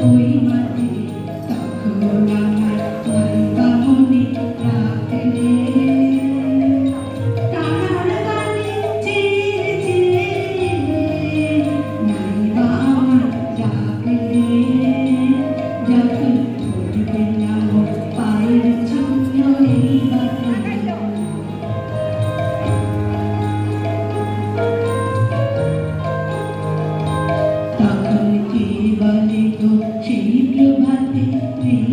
对。সেই প্রভাতে প্রিয়